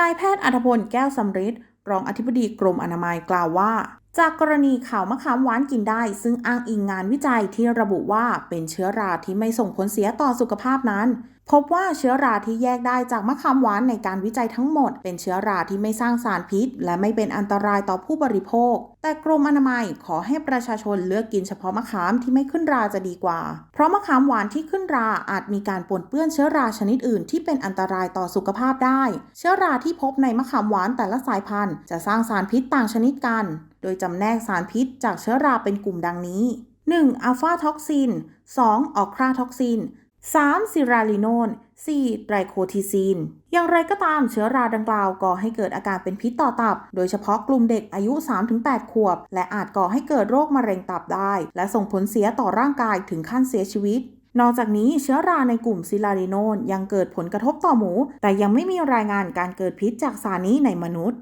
นายแพทย์อัธพลแก้วสำริดรองอธิบดีกรมอนามัยกล่าวว่า จากกรณีข่าวมะขามหวานกินได้ ซึ่งอ้างอิงงานวิจัยที่ระบุว่าเป็นเชื้อราที่ไม่ส่งผลเสียต่อสุขภาพนั้นพบว่าเชื้อราที่แยกได้จากมะขามหวานในการวิจัยทั้งหมด เป็นเชื้อราที่ไม่สร้างสารพิษ และไม่เป็นอันตรายต่อผู้บริโภค แต่กรมอนามัยขอให้ประชาชนเลือกกินเฉพาะมะขามที่ไม่ขึ้นราจะดีกว่า เพราะมะขามหวานที่ขึ้นราอาจมีการปนเปื้อนเชื้อราชนิดอื่นที่เป็นอันตรายต่อสุขภาพได้ เชื้อราที่พบในมะขามหวานแต่ละสายพันธุ์ จะสร้างสารพิษต่างชนิดกัน โดยจำแนกสารพิษจากเชื้อราเป็นกลุ่มดังนี้ 1. อัลฟาท็อกซิน 2. ออกคราท็อกซิน 3. ซิราลิโนน 4. ไตรโคทิซินอย่างไรก็ตามเชื้อราดังกล่าวก่อให้เกิดอาการเป็นพิษต่อตับ โดยเฉพาะกลุ่มเด็กอายุ 3-8 ขวบ และอาจก่อให้เกิดโรคมะเร็งตับได้ และส่งผลเสียต่อร่างกายถึงขั้นเสียชีวิต นอกจากนี้เชื้อราในกลุ่มซิลาริโนนยังเกิดผลกระทบต่อหมู แต่ยังไม่มีรายงานการเกิดพิษจากสารนี้ในมนุษย์